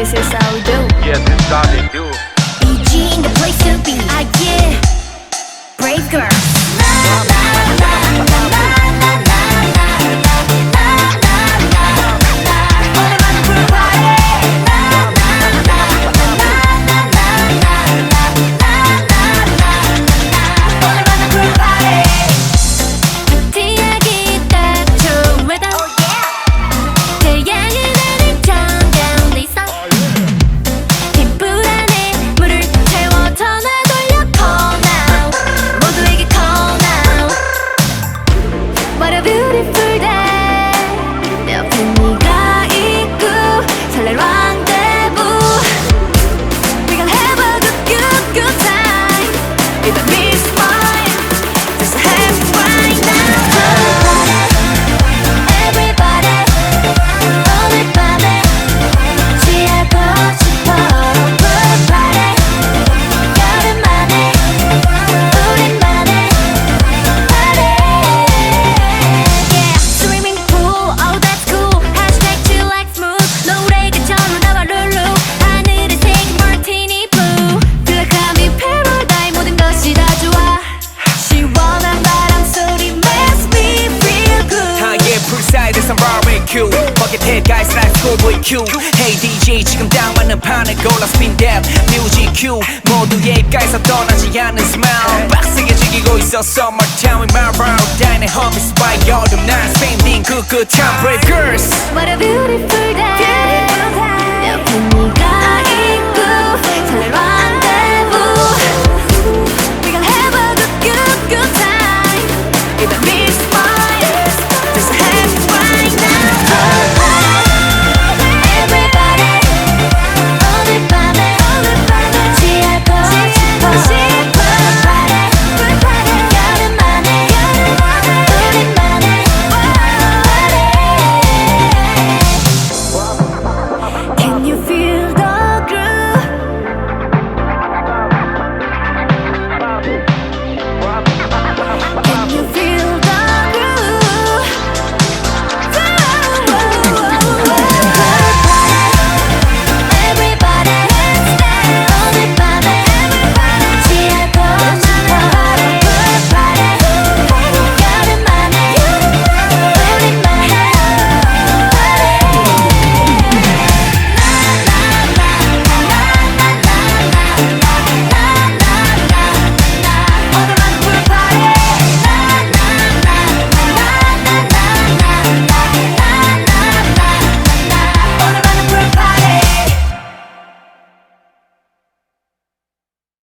This is how we do. How they do. What Q. 버킷헤드 guys like schoolboy Q. Hey DJ 지금 딱 맞는 판에 골라 spin that Music Q. 모두의 입가에서 떠나지 않는 smile. 빡세게 즐기고 있어 summertime in my round. And homies by 여름 날 same thing good good time brave girls. What a beautiful day. Good time.